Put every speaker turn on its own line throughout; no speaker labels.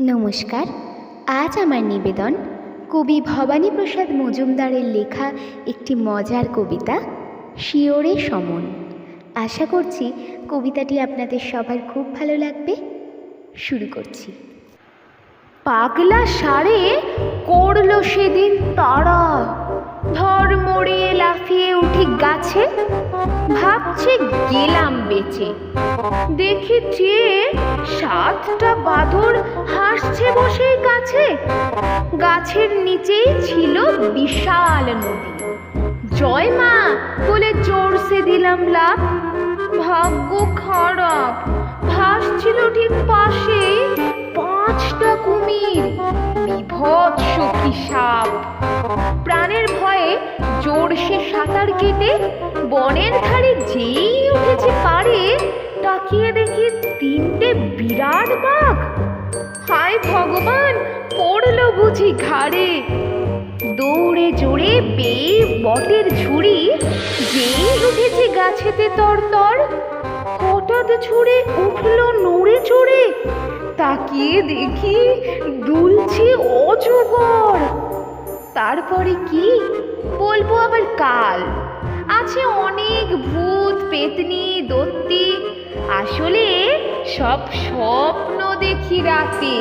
নমস্কার। আজ আমার নিবেদন কবি ভবানীপ্রসাদ মজুমদারের লেখা একটি মজার কবিতা, শিওরে সমন। আশা করছি কবিতাটি আপনাদের সবার খুব ভালো লাগবে। শুরু করছি।
পাগলা সারে করল সেদিন তারা। ধর মরিয়ে লাফিয়ে উঠি গাছে, ভাবছে গেলাম বেঁচে। দেখি চেয়ে সাতটা বাদর হাসছে বসে কাছে। গাছের নিচেই ছিল বিশাল নদী। জয় মা, বলে চড়ছে দিলাম লাভ। ভাগ্য খারাপ, ভাসছিল ঠিক পাশে পাঁচটা কুমির, বিভৎস কি সাপ প্রাণের ভয়ে জোরসে সাঁতার কেটে বনের ধারে যেই উঠেছে পারে, তাকিয়ে দেখি তিনটে বিরাট বাঘ। হায় ভগবান, পড়ল বুঝি ঘাড়ে। দৌড়ে জোরে বেয়ে বটের ঝুড়ি, যেই উঠেছে গাছেতে তর তর হঠাৎ ছুড়ে উঠল নড়ে চড়ে। তাকিয়ে দেখি দুলছে অজগর। তারপরে কি? বলব আবার কাল। আছে অনেক ভূত, পেতনি দত্তি আসলে সব স্বপ্ন দেখি রাতে।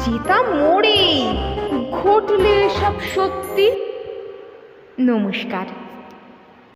জিতা মোড়ে ঘটলে সব সত্যি? নমস্কার।